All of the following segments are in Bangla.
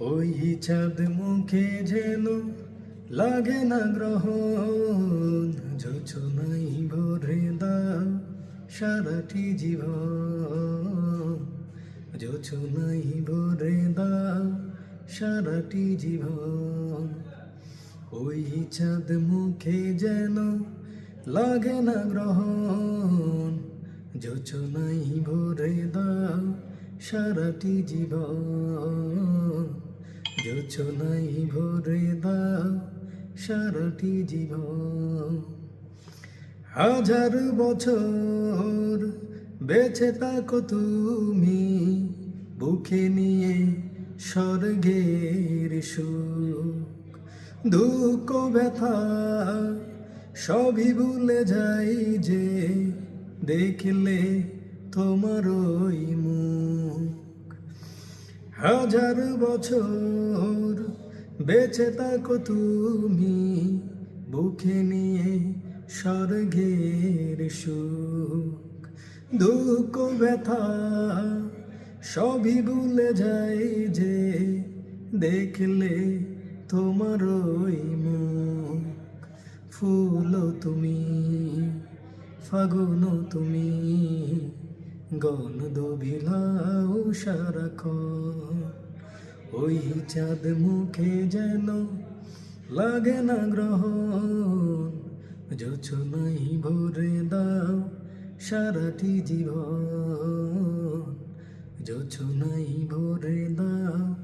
ওই চাঁদ মুখে যেন লাগে না গ্রহণ। যোচনাই ভরে দাও সারাটি জীবন। যোচনাই ভরে দাও সারাটি জীবন। ওই চাঁদ মুখে যেন লাগে না গ্রহণ। যোচনাই ভরে দাও সারাটি জীবন যোচনাই ভরে দাও সারাটি জীবন। হাজার বছর বেঁচে থাকো তুমি, বুকে নিয়ে স্বর্গের সুখ। দুঃখ, ব্যথা, সবই ভুলে যাই যে দেখলে তোমার মুখ। হাজার বছর বেঁচে থাকো তুমি, বুকে নিয়ে স্বর্গের সুখ। দুঃখ, ব্যথা সবই ভুলে যাই যে দেখলে তোমার মুখ। ফুল তুমি ফাগুন তুমি। গণ বিলাও সারাক্ষণ ওই চাঁদ মুখে যেন লাগে না গ্রহণ। যোচনাই ভরে দাও সারাটি জীবন। যোচনাই ভরে দাও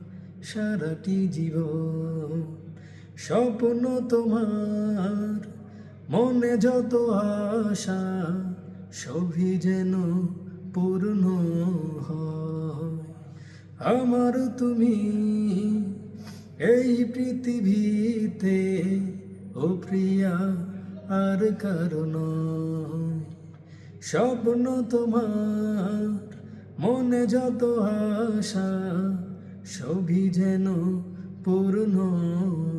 সারাটি জীবন। স্বপ্ন তোমার মনে যত আশা, সবই যেন পূর্ণ হয়। আমার তুমি এই পৃথিবীতে, ও প্রিয়া, আর কারণ স্বপ্ন তোমার মনে যত আশা, সবই যেন পূর্ণ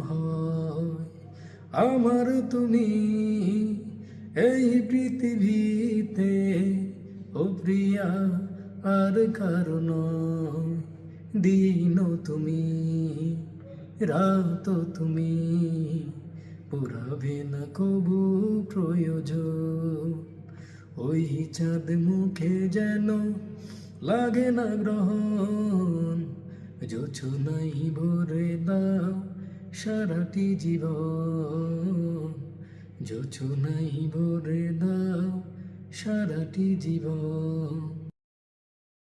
হয়। আমার তুমি এই পৃথিবীতে প্রিয়া, আর কারণ দিন তুমি, রাত তুমি, পুরাবে না কবু প্রয়োজন ওই চাঁদ মুখে যেন লাগে না গ্রহণ যোছনাই ভরে দাও সারাটি জীবন যোছনাই ভরে দাও সারাটি জীবন।